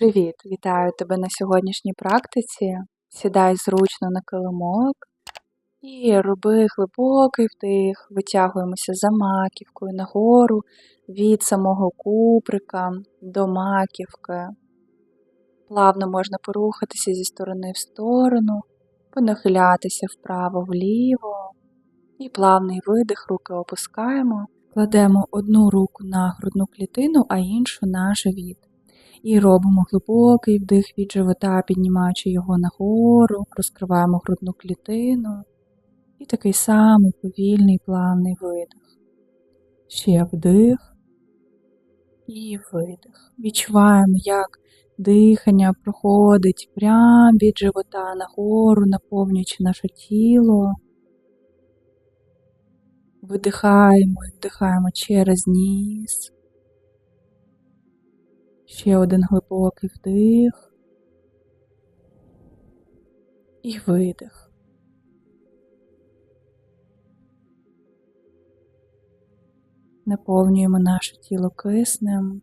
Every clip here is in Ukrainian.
Привіт! Вітаю тебе на сьогоднішній практиці. Сідай зручно на килимок і роби глибокий вдих, витягуємося за маківкою нагору від самого куприка до маківки. Плавно можна порухатися зі сторони в сторону, понахилятися вправо-вліво. І плавний видих, руки опускаємо, кладемо одну руку на грудну клітину, а іншу на живіт. І робимо глибокий вдих від живота, піднімаючи його нагору, розкриваємо грудну клітину. І такий самий повільний плавний видих. Ще вдих і видих. Відчуваємо, як дихання проходить прямо від живота нагору, наповнюючи наше тіло. Видихаємо і вдихаємо через ніс. Ще один глибокий вдих і видих. Наповнюємо наше тіло киснем,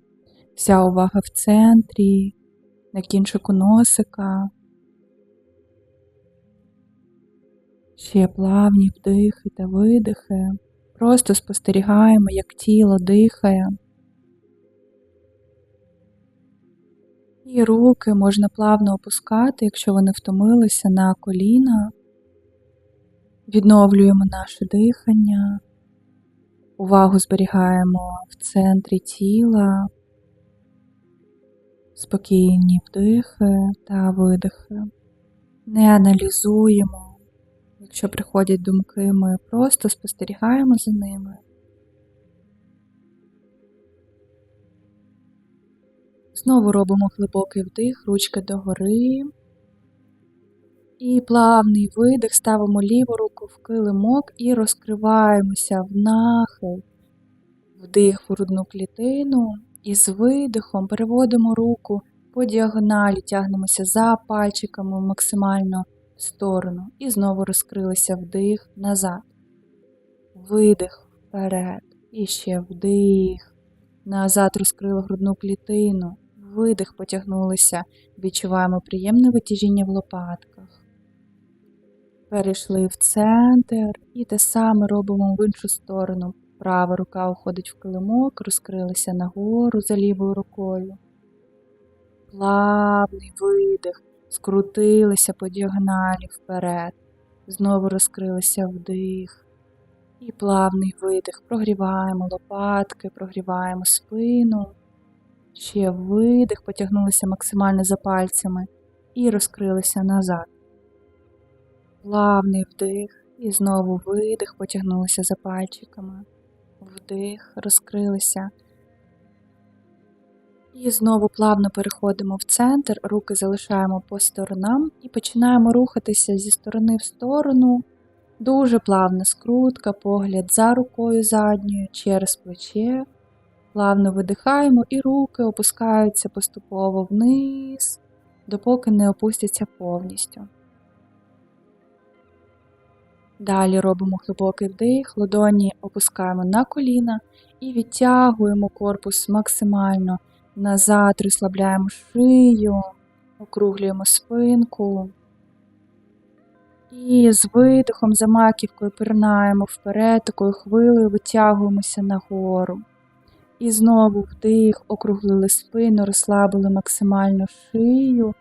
вся увага в центрі, на кінчику носика. Ще плавні вдихи та видихи. Просто спостерігаємо, як тіло дихає. І руки можна плавно опускати, якщо вони втомилися на коліна. Відновлюємо наше дихання, увагу зберігаємо в центрі тіла, спокійні вдихи та видихи. Не аналізуємо, якщо приходять думки, ми просто спостерігаємо за ними. Знову робимо глибокий вдих, ручки догори. І плавний видих, ставимо ліву руку в килимок і розкриваємося в нахил, вдих в грудну клітину. І з видихом переводимо руку по діагоналі, тягнемося за пальчиками максимально в сторону. І знову розкрилися вдих назад. Видих вперед. І ще вдих. Назад розкрили грудну клітину видих потягнулися, відчуваємо приємне витяжіння в лопатках. Перейшли в центр і те саме робимо в іншу сторону. Права рука уходить в килимок, розкрилися нагору за лівою рукою. Плавний видих, скрутилися по діагоналі вперед. Знову розкрилися вдих. І плавний видих. Прогріваємо лопатки, прогріваємо спину. Ще видих, потягнулися максимально за пальцями і розкрилися назад. Плавний вдих і знову видих, потягнулися за пальчиками. Вдих, розкрилися. І знову плавно переходимо в центр, руки залишаємо по сторонам і починаємо рухатися зі сторони в сторону. Дуже плавна скрутка, погляд за рукою задньою через плече. Плавно видихаємо і руки опускаються поступово вниз, допоки не опустяться повністю. Далі робимо глибокий вдих, ладоні опускаємо на коліна і відтягуємо корпус максимально назад, розслабляємо шию, округлюємо спинку. І з видихом за маківкою пірнаємо вперед, такою хвилею витягуємося нагору. І знову вдих, округлили спину, розслабили максимально шию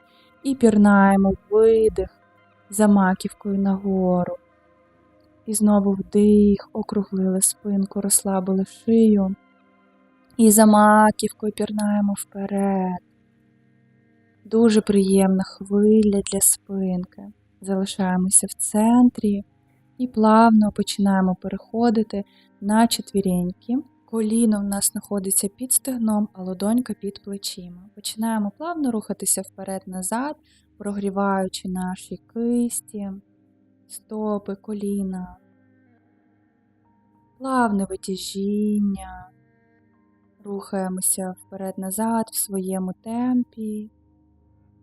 і пірнаємо видих за маківкою нагору. І знову вдих, округлили спинку, розслабили шию. І за маківкою пірнаємо вперед. Дуже приємна хвиля для спинки. Залишаємося в центрі і плавно починаємо переходити на четвіреньки. Коліно в нас знаходиться під стегном, а ладонька під плечима. Починаємо плавно рухатися вперед-назад, прогріваючи наші кисті, стопи, коліна, плавне витяжіння. Рухаємося вперед-назад в своєму темпі,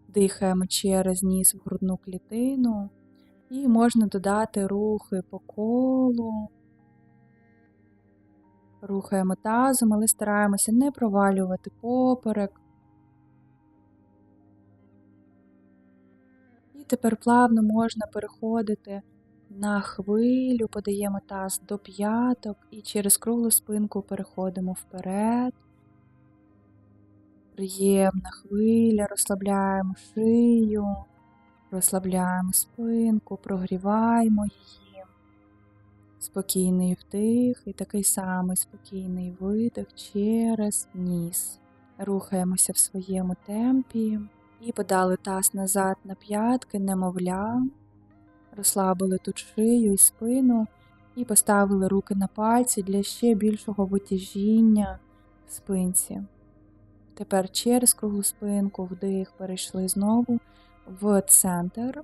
дихаємо через ніс в грудну клітину і можна додати рухи по колу. Рухаємо тазом, але стараємося не провалювати поперек. І тепер плавно можна переходити на хвилю, подаємо таз до п'яток і через круглу спинку переходимо вперед. Приємна хвиля, розслабляємо шию, розслабляємо спинку, прогріваємо її. Спокійний вдих і такий самий спокійний видих через ніс. Рухаємося в своєму темпі і подали таз назад на п'ятки, немовля, розслабили тут шию і спину і поставили руки на пальці для ще більшого витяжіння в спинці. Тепер через круглу спинку вдих перейшли знову в центр.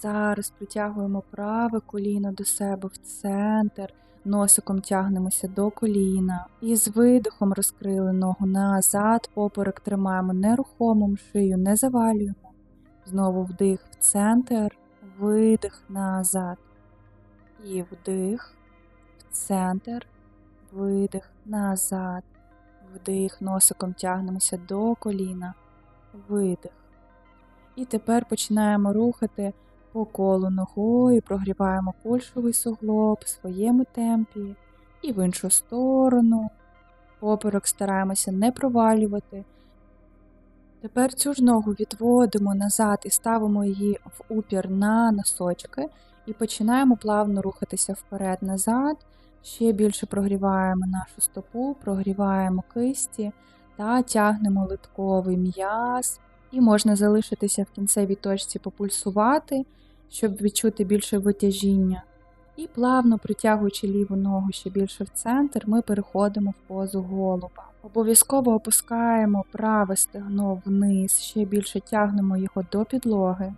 Зараз притягуємо праве коліно до себе в центр, носиком тягнемося до коліна і з видихом розкрили ногу назад, поперек тримаємо нерухомим, шию не завалюємо. Знову вдих в центр, видих назад. І вдих в центр, видих назад. Вдих, носиком тягнемося до коліна, видих. І тепер починаємо рухати по колу ногою, прогріваємо кульшовий суглоб в своєму темпі і в іншу сторону. Поперек стараємося не провалювати. Тепер цю ж ногу відводимо назад і ставимо її в упір на носочки і починаємо плавно рухатися вперед-назад. Ще більше прогріваємо нашу стопу, прогріваємо кисті та тягнемо литковий м'яз. І можна залишитися в кінцевій точці попульсувати, щоб відчути більше витяжіння. І плавно притягуючи ліву ногу ще більше в центр, ми переходимо в позу голуба. Обов'язково опускаємо праве стегно вниз, ще більше тягнемо його до підлоги.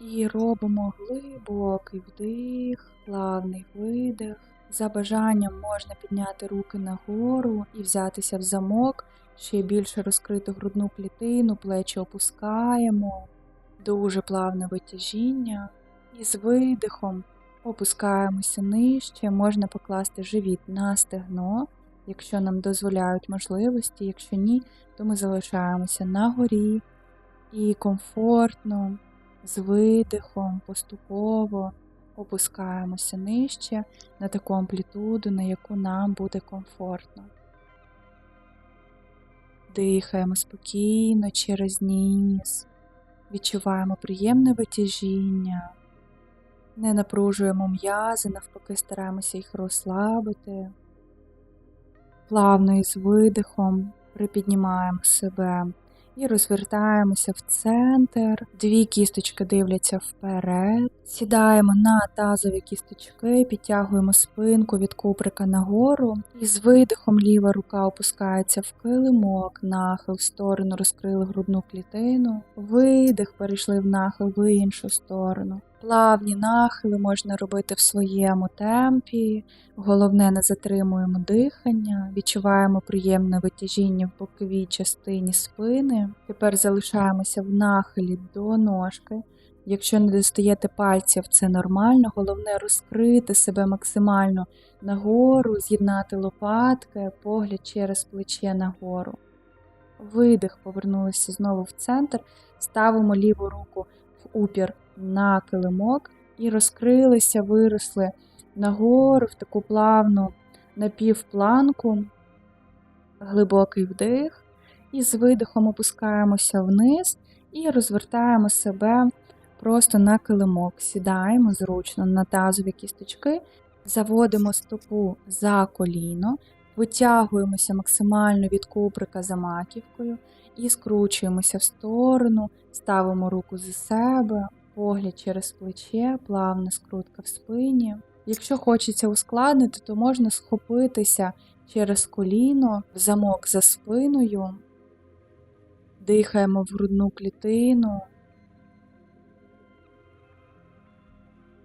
І робимо глибокий вдих, плавний видих. За бажанням можна підняти руки нагору і взятися в замок, ще більше розкрити грудну клітину, плечі опускаємо, дуже плавне витяжіння. І з видихом опускаємося нижче, можна покласти живіт на стегно, якщо нам дозволяють можливості, якщо ні, то ми залишаємося на горі і комфортно, з видихом, поступово опускаємося нижче на таку амплітуду, на яку нам буде комфортно. Дихаємо спокійно через ніс, відчуваємо приємне витяжіння, не напружуємо м'язи, навпаки, стараємося їх розслабити. Плавно із видихом припіднімаємо себе і розвертаємося в центр. Дві кісточки дивляться вперед. Сідаємо на тазові кісточки, підтягуємо спинку від куприка нагору. І з видихом ліва рука опускається в килимок, нахил в сторону, розкрили грудну клітину. Видих, перейшли в нахил в іншу сторону. Плавні нахили можна робити в своєму темпі. Головне, не затримуємо дихання, відчуваємо приємне витяжіння в боковій частині спини. Тепер залишаємося в нахилі до ножки. Якщо не достаєте пальців, це нормально. Головне розкрити себе максимально нагору, з'єднати лопатки, погляд через плече нагору. Видих, повернулися знову в центр, ставимо ліву руку в упір на килимок і розкрилися, виросли нагору в таку плавну напівпланку, глибокий вдих, і з видихом опускаємося вниз і розвертаємо себе просто на килимок. Сідаємо зручно на тазові кісточки, заводимо стопу за коліно, витягуємося максимально від куприка за маківкою і скручуємося в сторону, ставимо руку за себе, погляд через плече, плавна скрутка в спині. Якщо хочеться ускладнити, то можна схопитися через коліно, в замок за спиною, дихаємо в грудну клітину,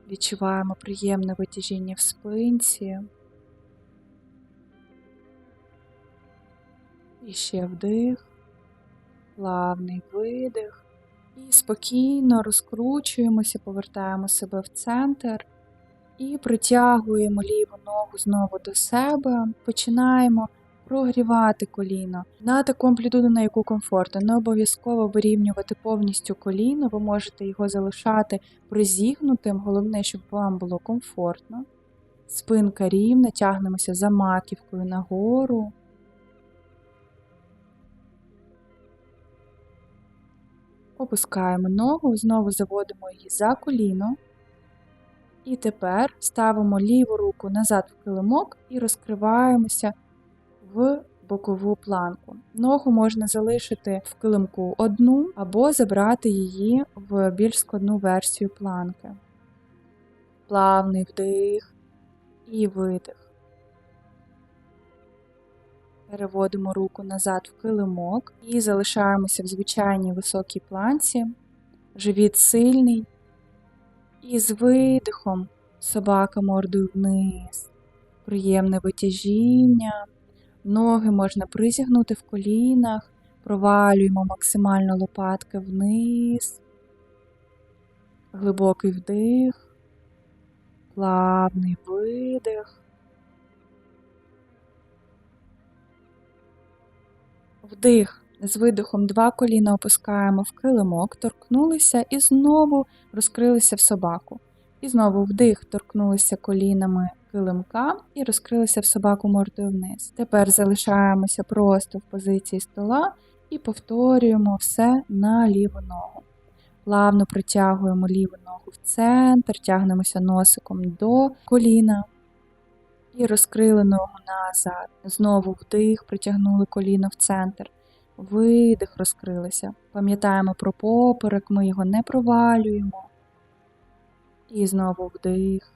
відчуваємо приємне витяжіння в спинці. І ще вдих, плавний видих. І спокійно розкручуємося, повертаємо себе в центр і притягуємо ліву ногу знову до себе. Починаємо прогрівати коліно на таку амплітуду, на яку комфортно. Не обов'язково вирівнювати повністю коліно, ви можете його залишати призігнутим. Головне, щоб вам було комфортно. Спинка рівна, тягнемося за маківкою нагору. Опускаємо ногу, знову заводимо її за коліно. І тепер ставимо ліву руку назад в килимок і розкриваємося в бокову планку. Ногу можна залишити в килимку одну або забрати її в більш складну версію планки. Плавний вдих і видих. Переводимо руку назад в килимок і залишаємося в звичайній високій планці. Живіт сильний. І з видихом собака мордою вниз. Приємне витяжіння. Ноги можна призігнути в колінах, провалюємо максимально лопатки вниз. Глибокий вдих, плавний видих. Вдих. З видихом два коліна опускаємо в килимок, торкнулися і знову розкрилися в собаку. І знову вдих, торкнулися колінами килимка і розкрилися в собаку мордою вниз. Тепер залишаємося просто в позиції стола і повторюємо все на ліву ногу. Плавно протягуємо ліву ногу в центр, тягнемося носиком до коліна. І розкрили ногу назад. Знову вдих, притягнули коліно в центр. Видих, розкрилися. Пам'ятаємо про поперек, ми його не провалюємо. І знову вдих.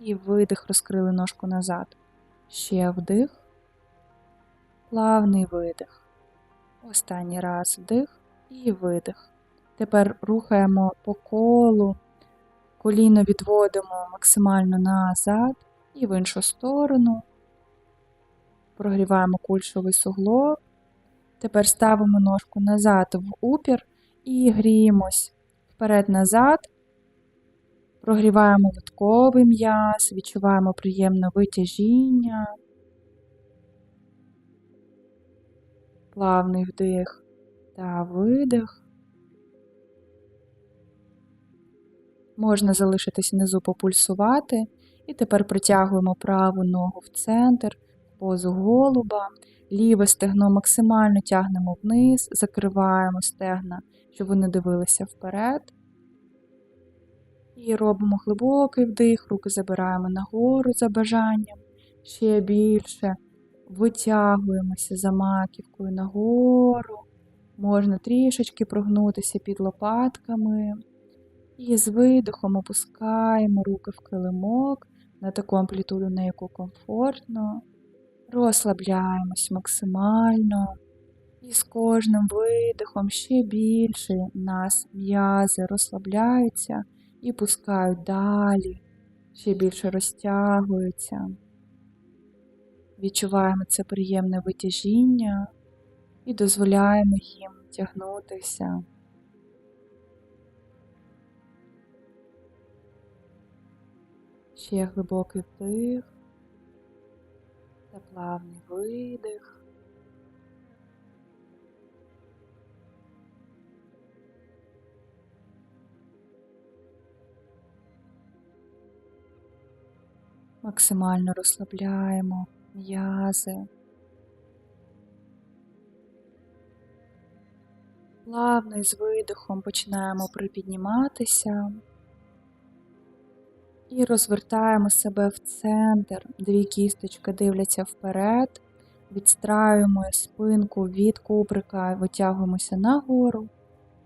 І видих, розкрили ножку назад. Ще вдих. Плавний видих. Останній раз вдих і видих. Тепер рухаємо по колу, коліно відводимо максимально назад і в іншу сторону. Прогріваємо кульшовий суглоб. Тепер ставимо ножку назад в упір і гріємось вперед-назад. Прогріваємо литковий м'яз, відчуваємо приємне витяжіння, плавний вдих та видих. Можна залишитись внизу попульсувати. І тепер притягуємо праву ногу в центр, позу голуба, ліве стегно максимально тягнемо вниз, закриваємо стегна, щоб вони дивилися вперед. І робимо глибокий вдих, руки забираємо нагору за бажанням, ще більше витягуємося за маківкою нагору. Можна трішечки прогнутися під лопатками. І з видихом опускаємо руки в килимок на таку амплітуду, на яку комфортно. Розслабляємось максимально. І з кожним видихом ще більше нас м'язи розслабляються і пускають далі, ще більше розтягуються. Відчуваємо це приємне витяжіння і дозволяємо їм тягнутися. Ще глибокий вдих та плавний видих. Максимально розслабляємо м'язи. Плавно і з видихом починаємо припідніматися. І розвертаємо себе в центр. Дві кісточки дивляться вперед, відстраюємо спинку від кубрика, витягуємося нагору.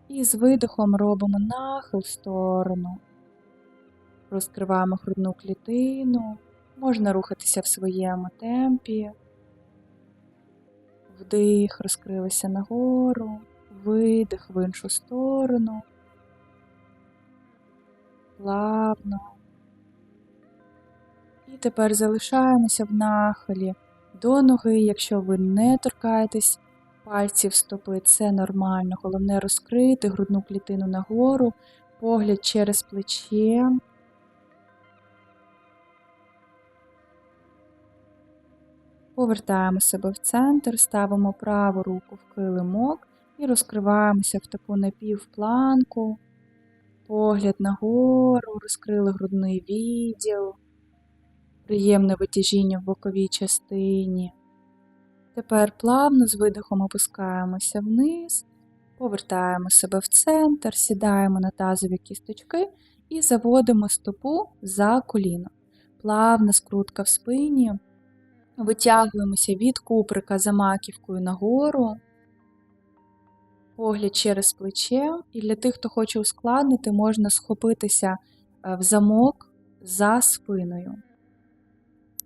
І з видихом робимо нахил в сторону. Розкриваємо грудну клітину, можна рухатися в своєму темпі. Вдих, розкрилися нагору, видих в іншу сторону. Плавно. І тепер залишаємося в нахилі до ноги, якщо ви не торкаєтесь пальців стопи, це нормально. Головне розкрити грудну клітину нагору, погляд через плече. Повертаємо себе в центр, ставимо праву руку в килимок і розкриваємося в таку напівпланку. Погляд нагору, розкрили грудний відділ, приємне витяжіння в боковій частині. Тепер плавно з видихом опускаємося вниз, повертаємо себе в центр, сідаємо на тазові кісточки і заводимо стопу за коліно. Плавна скрутка в спині. Витягуємося від куприка за маківкою нагору, погляд через плече. І для тих, хто хоче ускладнити, можна схопитися е, в замок за спиною.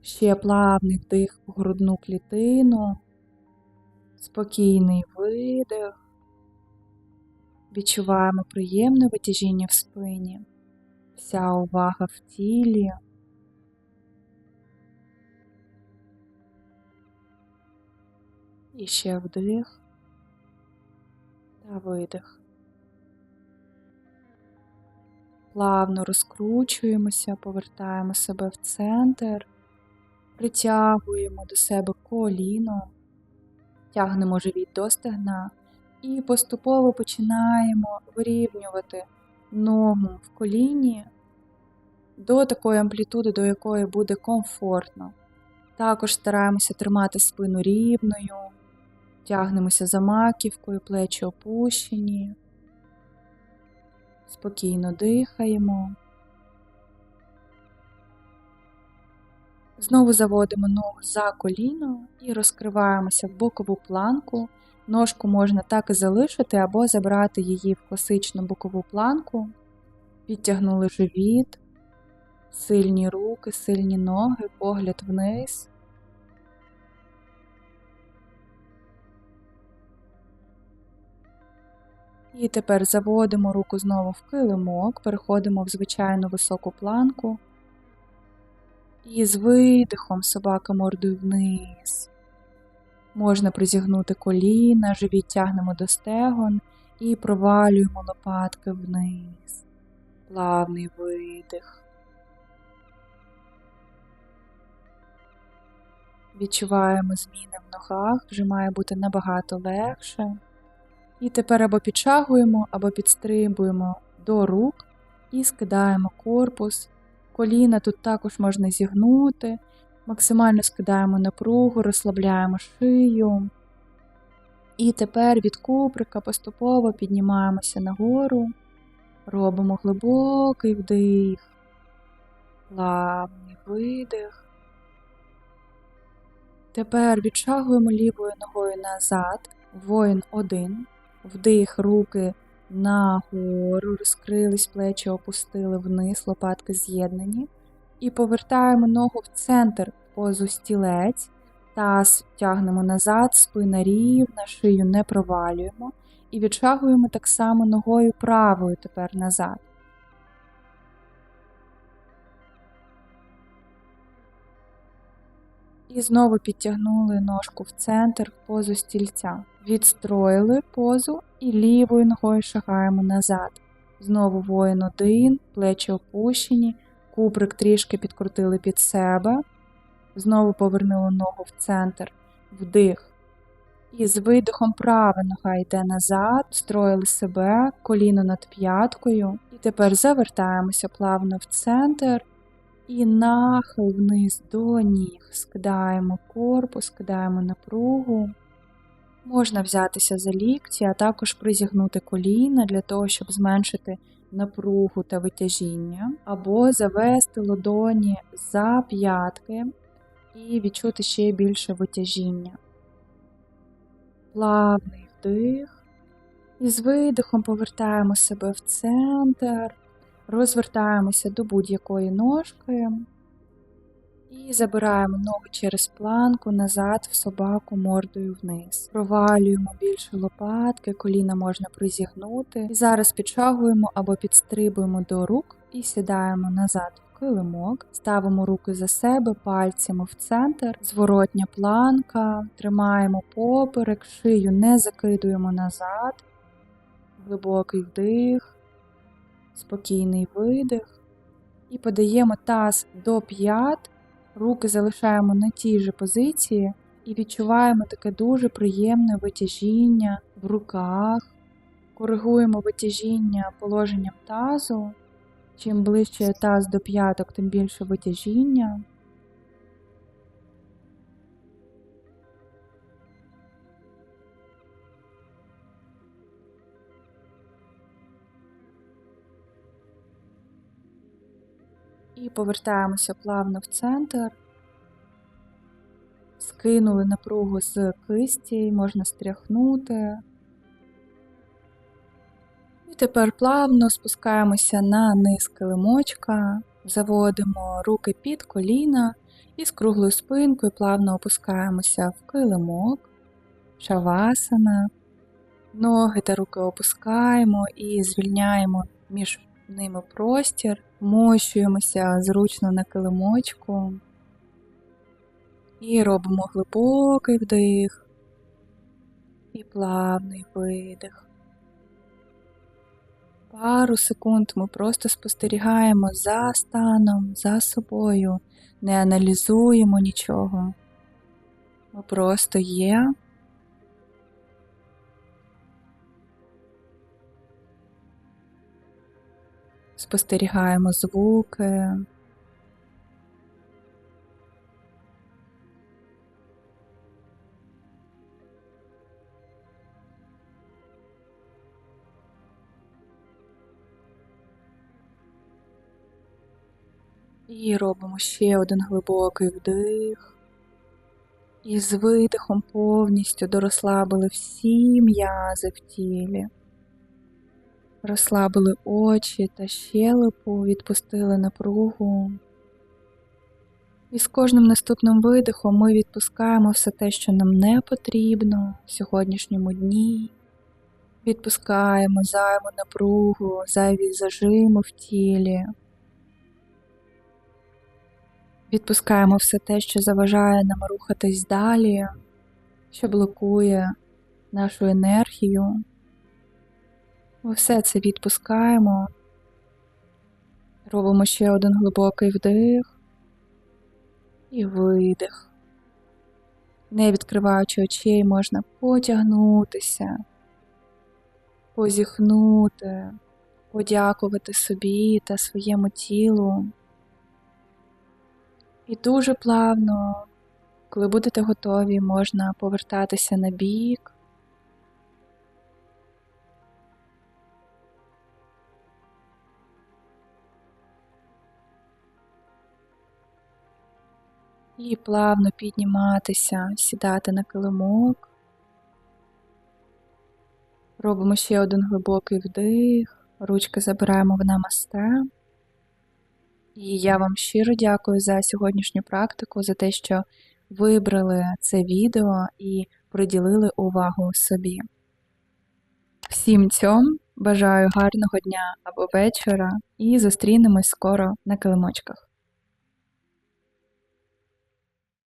Ще плавний вдих в грудну клітину, спокійний видих. Відчуваємо приємне витяжіння в спині, вся увага в тілі. І ще вдих та видих. Плавно розкручуємося, повертаємо себе в центр, притягуємо до себе коліно, тягнемо живіт до стегна і поступово починаємо вирівнювати ногу в коліні до такої амплітуди, до якої буде комфортно. Також стараємося тримати спину рівною, тягнемося за маківкою, плечі опущені, спокійно дихаємо. Знову заводимо ногу за коліно і розкриваємося в бокову планку. Ножку можна так і залишити або забрати її в класичну бокову планку, підтягнули живіт, сильні руки, сильні ноги, погляд вниз. І тепер заводимо руку знову в килимок, переходимо в звичайну високу планку. І з видихом собака мордою вниз. Можна призігнути коліна, живіт тягнемо до стегон і провалюємо лопатки вниз. Плавний видих. Відчуваємо зміни в ногах, вже має бути набагато легше. І тепер або підчагуємо, або підстрибуємо до рук і скидаємо корпус. Коліна тут також можна зігнути, максимально скидаємо напругу, розслабляємо шию. І тепер від куприка поступово піднімаємося нагору, робимо глибокий вдих, плавний видих. Тепер відчагуємо лівою ногою назад, воїн один. Вдих, руки нагору, розкрились, плечі опустили вниз, лопатки з'єднані. І повертаємо ногу в центр позу стілець, таз тягнемо назад, спина рівна, шию не провалюємо. І відшагуємо так само ногою правою тепер назад. І знову підтягнули ножку в центр в позу стільця. Відстроїли позу і лівою ногою шагаємо назад. Знову воїн один, плечі опущені, куприк трішки підкрутили під себе. Знову повернули ногу в центр, вдих. І з видихом права нога йде назад, строїли себе, коліно над п'яткою. І тепер завертаємося плавно в центр. І нахил вниз до ніг. Скидаємо корпус, скидаємо напругу. Можна взятися за лікті, а також призігнути коліна для того, щоб зменшити напругу та витяжіння, або завести ладоні за п'ятки і відчути ще більше витяжіння. Плавний вдих. І з видихом повертаємо себе в центр. Розвертаємося до будь-якої ножки і забираємо ногу через планку назад в собаку мордою вниз. Провалюємо більше лопатки, коліна можна призігнути. І зараз підшагуємо або підстрибуємо до рук і сідаємо назад в килимок, ставимо руки за себе, пальцями в центр, зворотня планка, тримаємо поперек, шию не закидуємо назад, глибокий вдих спокійний видих. І подаємо таз до п'ят, руки залишаємо на тій же позиції, І відчуваємо таке дуже приємне витяжіння в руках. Коригуємо витяжіння положенням тазу. Чим ближче таз до п'яток, тим більше витяжіння. Повертаємося плавно в центр. Скинули напругу з кисті, можна стряхнути. І тепер плавно спускаємося на низ килимочка, заводимо руки під коліна і з круглою спинкою плавно опускаємося в килимок, шавасана. Ноги та руки опускаємо і звільняємо між ними простір, вмощуємося зручно на килимочку. І робимо глибокий вдих і плавний видих. Пару секунд ми просто спостерігаємо за станом, за собою, не аналізуємо нічого. Ми просто є. Спостерігаємо звуки. І робимо ще один глибокий вдих. І з видихом повністю дорозслабили всі м'язи в тілі. Розслабили очі та щелепу, відпустили напругу. І з кожним наступним видихом ми відпускаємо все те, що нам не потрібно в сьогоднішньому дні. Відпускаємо зайву напругу, зайві зажими в тілі. Відпускаємо все те, що заважає нам рухатись далі, що блокує нашу енергію. Ми все це відпускаємо. Робимо ще один глибокий вдих і видих. Не відкриваючи очей, можна потягнутися, позіхнути, подякувати собі та своєму тілу. І дуже плавно, коли будете готові, можна повертатися на бік. І плавно підніматися, сідати на килимок. Робимо ще один глибокий вдих, ручки забираємо в намасте. І я вам щиро дякую за сьогоднішню практику, за те, що вибрали це відео і приділили увагу собі. Всім цьому бажаю гарного дня або вечора і зустрінемось скоро на килимочках.